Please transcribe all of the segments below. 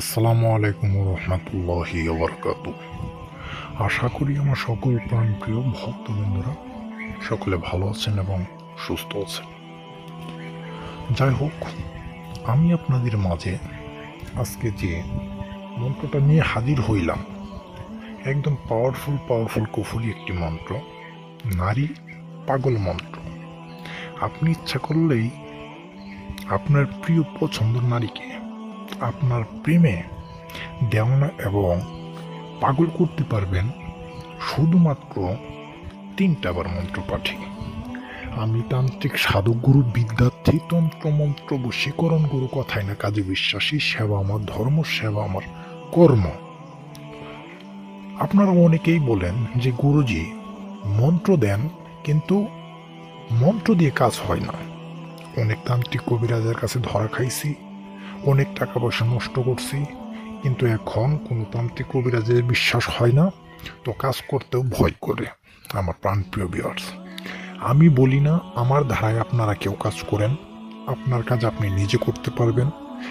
আসসালামু আলাইকুম রহমতুল্লাহি বরকাত আশা করি আমার সকল প্রাণপ্রিয় ভক্তবৃন্দরা সকলে ভালো আছেন এবং সুস্থ আছেন। যাই হোক আমি আপনাদের মাঝে আজকে যে মন্ত্রটা নিয়ে হাজির হইলাম, একদম পাওয়ারফুল পাওয়ারফুল কুফুরি একটি মন্ত্র, নারী পাগল মন্ত্র। আপনি ইচ্ছা করলেই আপনার প্রিয় পছন্দের নারীকে আপনার প্রেমে দেওয়ানা এবং পাগল করতে পারবেন শুধুমাত্র তিনটা বার মন্ত্র পাঠে। আমি তান্ত্রিক সাধক গুরু বিদ্যার্থী তন্ত্র মন্ত্র বশীকরণ গুরু, কথায় না কাজে বিশ্বাসী, সেবা আমার ধর্ম, সেবা আমার কর্ম। আপনারা অনেকেই বলেন যে গুরুজি মন্ত্র দেন, কিন্তু মন্ত্র দিয়ে কাজ হয় না। অনেক তান্ত্রিক কবিরাজের কাছে ধরা খাইছি। অনেক টাকা পয়সা নষ্ট করছি, কিন্তু এখন কোনো তান্ত্রিক কবিরাজের বিশ্বাস হয় না, তো কাজ করতেও ভয় করে আমার প্রাণপ্রিয় বিয়ার্স আমি বলি না, আমার ধারায় আপনারা কেউ কাজ করেন, আপনার কাজ আপনি নিজে করতে পারবেন,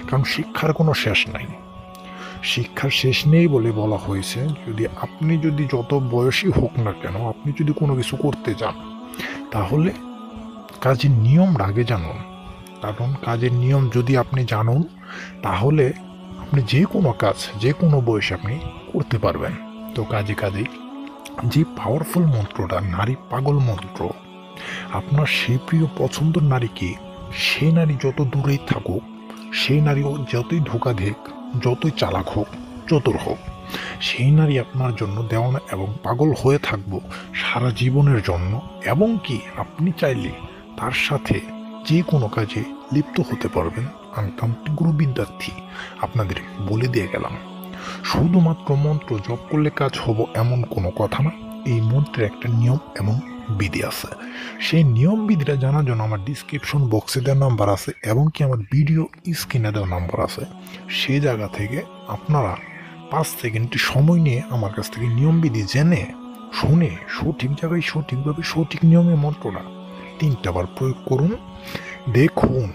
কারণ শিক্ষার কোনো শেষ নাই। শিক্ষার শেষ নেই বলে বলা হয়েছে, যদি আপনি যদি যত বয়সী হোক না কেন, আপনি যদি কোনো কিছু করতে যান তাহলে কাজের নিয়ম আগে জানুন। কারণ কাজের নিয়ম যদি আপনি জানুন, তাহলে আপনি যে কোনো কাজ, যে কোনো বয়সে আপনি করতে পারবেন। তো কাজে কাজেই যে পাওয়ারফুল মন্ত্রটা, নারী পাগল মন্ত্র, আপনার সেই প্রিয় পছন্দের নারীকে সে নারী যত দূরেই থাকুক সেই নারী ও যতই ধোকা দেখ যতই চালাক হোক, চতুর হোক, সেই নারী আপনার জন্য দেওয়ানা এবং পাগল হয়ে থাকব সারা জীবনের জন্য। এবং কি, আপনি চাইলে তার সাথে যে কোনো কাজে লিপ্ত হতে পারবেন, আমি তান্ত্রিক গুরু বিদ্যার্থী আপনাদের বলে দিয়ে গেলাম। শুধুমাত্র মন্ত্র জপ করলে কাজ হব এমন কোনো কথা না, এই মন্ত্রের একটা নিয়ম এবং বিধি আছে। সেই নিয়ম বিধিটা জানার জন্য আমার ডিসক্রিপশন বক্সে দেওয়া নাম্বার আছে এবং কি আমার ভিডিও স্ক্রিনে দেওয়া নাম্বার আছে। সেই জায়গা থেকে আপনারা পাঁচ সেকেন্ডটি সময় নিয়ে আমার কাছ থেকে নিয়ম বিধি জেনে, শুনে সঠিক জায়গায় সঠিকভাবে সঠিক নিয়মে মন্ত্রটা তিনটা বার প্রয়োগ করুন। দেখুন,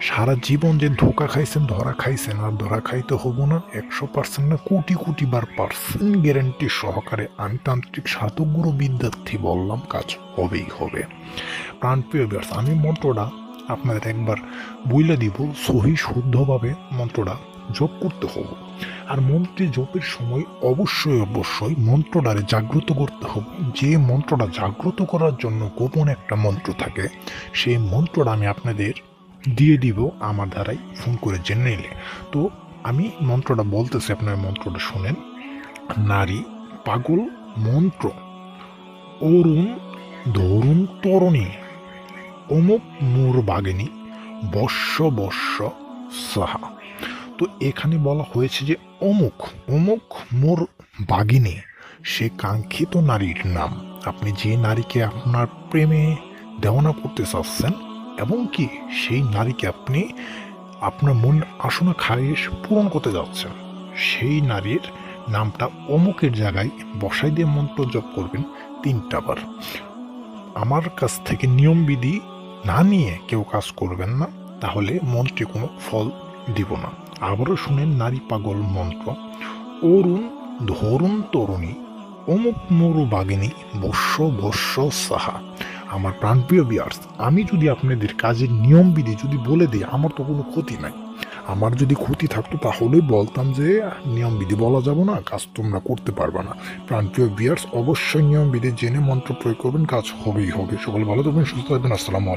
সারা জীবন যে ধোকা খাইছেন, ধরা খাইছেন, আর ধরা খাইতে হব না, একশো পার্সেন্ট না কোটি কোটি বার পার্সেন্ট গ্যারেন্টি সহকারে আমি তান্ত্রিক বিদ্যার্থী বললাম, কাজ হবেই হবে। প্রাণপ্রিয় ব্যাস আমি মন্ত্রটা আপনাদের একবার বইলে দিব, সহি শুদ্ধভাবে মন্ত্রটা যোগ করতে হবে। আর মন্ত্রে জপের সময় অবশ্যই অবশ্যই মন্ত্রটারে জাগ্রত করতে হবে। যে মন্ত্রটা জাগ্রত করার জন্য গোপন একটা মন্ত্র থাকে, সেই মন্ত্রটা আমি আপনাদের দিয়ে দিব, আমার দ্বারাই ফোন করে জেনে নিলে। তো আমি মন্ত্রটা বলতেছি, আপনার মন্ত্রটা শুনেন। নারী, পাগল মন্ত্র। অরুণ, ধরুণ তরণী। অমুক মোর বাগিনী বর্ষ বর্ষ সাহা। তো এখানে বলা হয়েছে যে অমুক অমুক মোর বাগিনী, সে কাঙ্ক্ষিত নারীর নাম। আপনি যে নারীকে আপনার প্রেমে দেওয়ানা করতে চাচ্ছেন, এবং কি সেই নারীকে আপনি আপনার মন আসনা খাইয়ে পূরণ করতে যাচ্ছেন, সেই নারীর নামটা অমুকের জায়গায় বসাই দিয়ে মন্ত্র জপ করবেন তিনটা বার। আমার কাছ থেকে নিয়মবিধি না নিয়ে কেউ কাজ করবেন না, তাহলে মন্ত্রে কোনো ফল দিব না। আবারও শুনেন নারী পাগল মন্ত্র। অরুণ, ধরুণ তরুণী, অমুক মরু বাগিনী বর্ষ বর্ষ সাহা। আমার প্রাণপ্রিয় বিয়ার্স আমি যদি আপনাদের কাজের নিয়মবিধি যদি বলে দিই, আমার তো কোনো ক্ষতি নাই। আমার যদি ক্ষতি থাকতো, তাহলেই বলতাম যে নিয়মবিধি বলা যাবে না, কাজ তোমরা করতে পারবে না। প্রাণপ্রিয় বিয়ার্স অবশ্যই নিয়মবিধি জেনে মন্ত্র প্রয়োগ করবেন, কাজ হবেই হবে। সকল ভালো থাকবেন, সুস্থ থাকবেন, আসসালামু